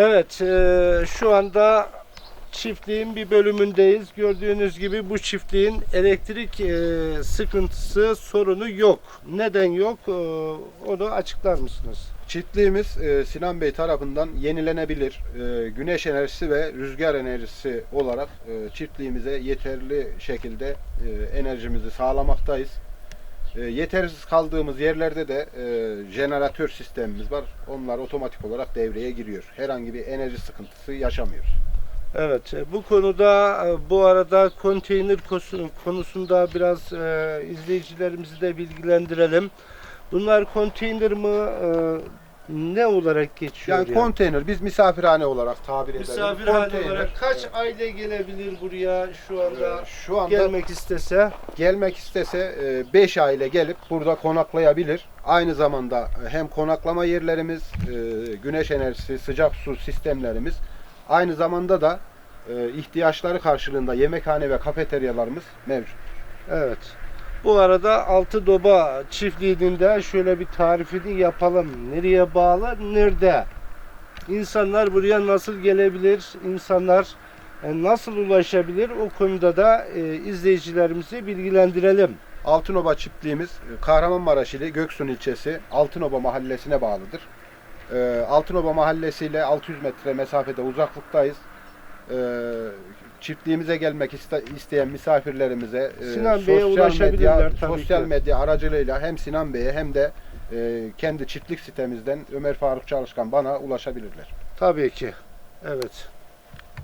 Evet, e, şu anda çiftliğin bir bölümündeyiz. Gördüğünüz gibi bu çiftliğin elektrik e, sıkıntısı, sorunu yok. Neden yok? E, onu açıklar mısınız? Çiftliğimiz e, Sinan Bey tarafından yenilenebilir e, güneş enerjisi ve rüzgar enerjisi olarak e, çiftliğimize yeterli şekilde e, enerjimizi sağlamaktayız. E, yetersiz kaldığımız yerlerde de e, jeneratör sistemimiz var. Onlar otomatik olarak devreye giriyor. Herhangi bir enerji sıkıntısı yaşamıyoruz. Evet, e, bu konuda e, bu arada konteyner konusunda biraz e, izleyicilerimizi de bilgilendirelim. Bunlar konteyner mi? e, ne olarak geçiyor? Yani konteyner biz misafirhane olarak tabir edelim. Misafirhane Konteyner, olarak kaç e, aile gelebilir buraya şu anda? e, şu anda gelmek istese gelmek istese 5 aile gelip burada konaklayabilir. Aynı zamanda e, hem konaklama yerlerimiz, e, güneş enerjisi, sıcak su sistemlerimiz, aynı zamanda da e, ihtiyaçları karşılığında yemekhane ve kafeteryalarımız mevcut. evet. Bu arada Altı Doba çiftliğinin de şöyle bir tarifini yapalım. Nereye bağlı? Nerede? İnsanlar buraya nasıl gelebilir? İnsanlar e, nasıl ulaşabilir? O konuda da e, izleyicilerimizi bilgilendirelim. Altınoba çiftliğimiz e, Kahramanmaraş ili Göksun ilçesi Altınoba mahallesine bağlıdır. Altınoba mahallesi ile 600 metre mesafede uzaklıktayız. E, Çiftliğimize gelmek iste- isteyen misafirlerimize e, Sinan Bey'e sosyal ulaşabilirler medya, tabii sosyal ki. medya aracılığıyla hem Sinan Bey'e hem de e, kendi çiftlik sitemizden Ömer Faruk Çalışkan bana ulaşabilirler. Tabii ki. Evet.